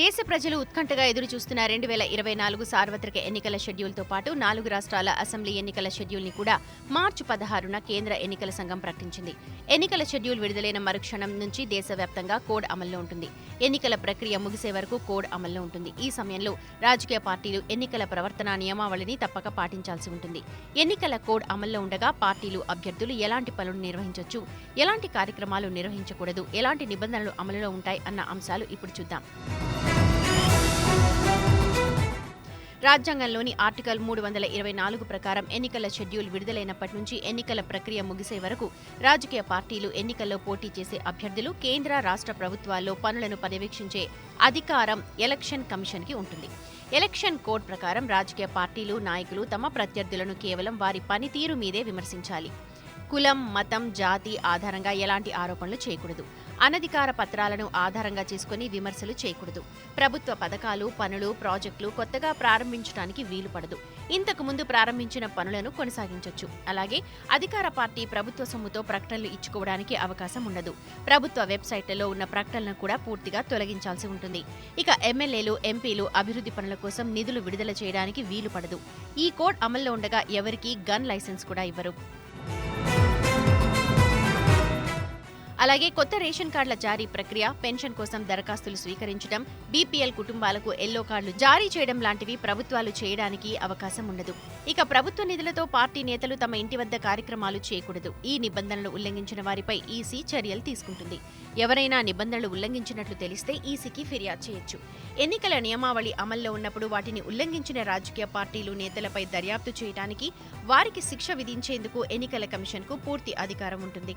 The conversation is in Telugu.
దేశ ప్రజలు ఉత్కంఠగా ఎదురు చూస్తున్న రెండు వేల ఇరవై నాలుగు సార్వత్రిక ఎన్నికల షెడ్యూల్తో పాటు నాలుగు రాష్ట్రాల అసెంబ్లీ ఎన్నికల షెడ్యూల్ని కూడా మార్చి పదహారున కేంద్ర ఎన్నికల సంఘం ప్రకటించింది. ఎన్నికల షెడ్యూల్ విడుదలైన మరుక్షణం నుంచి దేశవ్యాప్తంగా కోడ్ అమల్లో ఉంటుంది. ఎన్నికల ప్రక్రియ ముగిసే వరకు కోడ్ అమల్లో ఉంటుంది. ఈ సమయంలో రాజకీయ పార్టీలు ఎన్నికల ప్రవర్తన నియమావళిని తప్పక పాటించాల్సి ఉంటుంది. ఎన్నికల కోడ్ అమల్లో ఉండగా పార్టీలు అభ్యర్థులు ఎలాంటి పనులు నిర్వహించొచ్చు ఎలాంటి కార్యక్రమాలు నిర్వహించకూడదు ఎలాంటి నిబంధనలు అమలులో ఉంటాయి అన్న అంశాలు ఇప్పుడు చూద్దాం. రాజ్యాంగంలోని ఆర్టికల్ మూడు వందల ఇరవై నాలుగు ప్రకారం ఎన్నికల షెడ్యూల్ విడుదలైనప్పటి నుంచి ఎన్నికల ప్రక్రియ ముగిసే వరకు రాజకీయ పార్టీలు ఎన్నికల్లో పోటీ చేసే అభ్యర్థులు కేంద్ర రాష్ట్ర ప్రభుత్వాల్లో పనులను పర్యవేక్షించే అధికారం ఎలక్షన్ కమిషన్కి ఉంటుంది. ఎలక్షన్ కోడ్ ప్రకారం రాజకీయ పార్టీలు నాయకులు తమ ప్రత్యర్థులను కేవలం వారి పనితీరు మీదే విమర్శించాలి. కులం మతం జాతి ఆధారంగా ఎలాంటి ఆరోపణలు చేయకూడదు. అనధికార పత్రాలను ఆధారంగా చేసుకుని విమర్శలు చేయకూడదు. ప్రభుత్వ పథకాలు పనులు ప్రాజెక్టులు కొత్తగా ప్రారంభించడానికి వీలు పడదు. ఇంతకు ముందు ప్రారంభించిన పనులను కొనసాగించవచ్చు అలాగే అధికార పార్టీ ప్రభుత్వ సొమ్ముతో ప్రకటనలు ఇచ్చుకోవడానికి అవకాశం ఉండదు. ప్రభుత్వ వెబ్సైట్లలో ఉన్న ప్రకటనలను కూడా పూర్తిగా తొలగించాల్సి ఉంటుంది. ఇక ఎమ్మెల్యేలు ఎంపీలు అభివృద్ధి పనుల కోసం నిధులు విడుదల చేయడానికి వీలు పడదు. ఈ కోడ్ అమల్లో ఉండగా ఎవరికీ గన్ లైసెన్స్ కూడా ఇవ్వరు. అలాగే కొత్త రేషన్ కార్డుల జారీ ప్రక్రియ పెన్షన్ కోసం దరఖాస్తులు స్వీకరించడం బీపీఎల్ కుటుంబాలకు ఎల్లో కార్డులు జారీ చేయడం లాంటివి ప్రభుత్వాలు చేయడానికి అవకాశం ఉండదు. ఇక ప్రభుత్వ నిధులతో పార్టీ నేతలు తమ ఇంటి వద్ద కార్యక్రమాలు చేయకూడదు. ఈ నిబంధనలు ఉల్లంఘించిన వారిపై ఈసీ చర్యలు తీసుకుంటుంది. ఎవరైనా నిబంధనలు ఉల్లంఘించినట్లు తెలిస్తే ఈసీకి ఫిర్యాదు చేయొచ్చు. ఎన్నికల నియమావళి అమల్లో ఉన్నప్పుడు వాటిని ఉల్లంఘించిన రాజకీయ పార్టీలు నేతలపై దర్యాప్తు చేయడానికి వారికి శిక్ష విధించేందుకు ఎన్నికల కమిషన్కు పూర్తి అధికారం ఉంటుంది.